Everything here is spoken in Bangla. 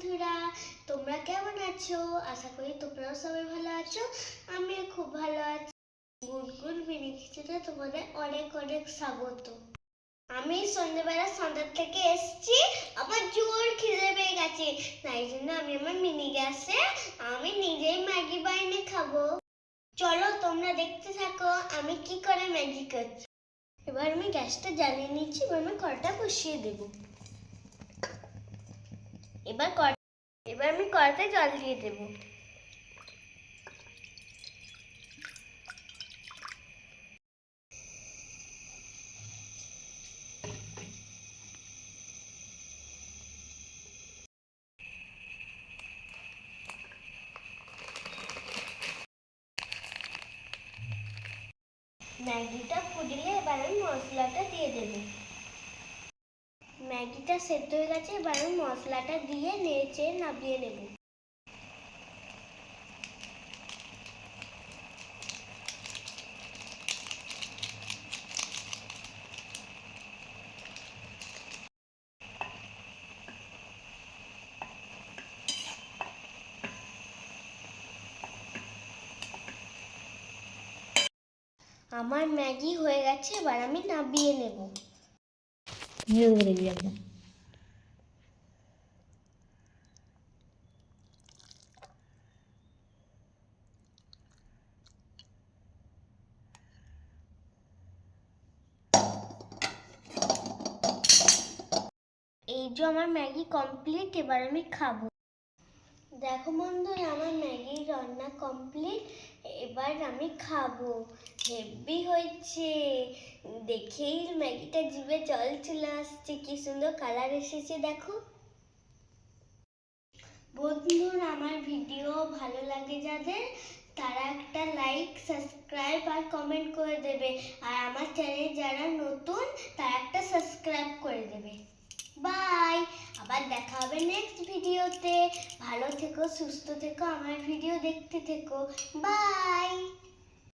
বন্ধুরা, তোমরা কেমন আছো? আশা করি তোমরাও সবাই ভালো আছো। আমিও খুব ভালো আছি। গুড়গুড় মিনি খিচুড়িতে তোমাদের অনেক অনেক স্বাগত। আমি সন্ধ্যেবেলা সন্ধ্যা থেকে এসেছি। আমার জোর খিদে পেয়ে গেছে। তাই জন্য আমি আমার মিনি গ্যাসে, আমি নিজেই ম্যাগি বানিয়ে খাব। চলো তোমরা দেখতে থাকো, আমি কি করে ম্যাগি করছি। এবার আমি গ্যাসটা জ্বালিয়ে নিচ্ছি, এবার আমি কড়াটা বসিয়ে দেবো। এবার কড়া এবার আমি কড়াতে জল দিয়ে দেব। ম্যাগিটা ফুটলে এবার আমি মশলাটা দিয়ে দেবো। ম্যাগিটা সেদ্ধ হয়ে গেছে, এবার আমি মশলাটা দিয়ে নেড়ে নামিয়ে নেব। আমার ম্যাগি হয়ে গেছে, এবার আমি নামিয়ে নেব। নিয়ে দেবো দেখবি একদম এই যে আমার ম্যাগি কমপ্লিট এবার আমি খাব দেখো বন্ধুরা, আমার ম্যাগি রান্না কমপ্লিট। এবার আমি খাব। হেভি হয়েছে। দেখেই ম্যাগিটা জিভে জল চলে আসছে, কি সুন্দর কালার এসেছে, দেখো। বন্ধুরা, আমার ভিডিও ভালো লাগে যাদের, তারা একটা লাইক সাবস্ক্রাইব আর কমেন্ট করে দেবে। আর আমার চ্যানেল যারা নতুন, তারা একটা সাবস্ক্রাইব করে দেবে। বাই আবার দেখা হবে নেক্সট ভিডিওতে। ভালো থেকো সুস্থ থেকো আমার ভিডিও দেখতে থেকো। বাই!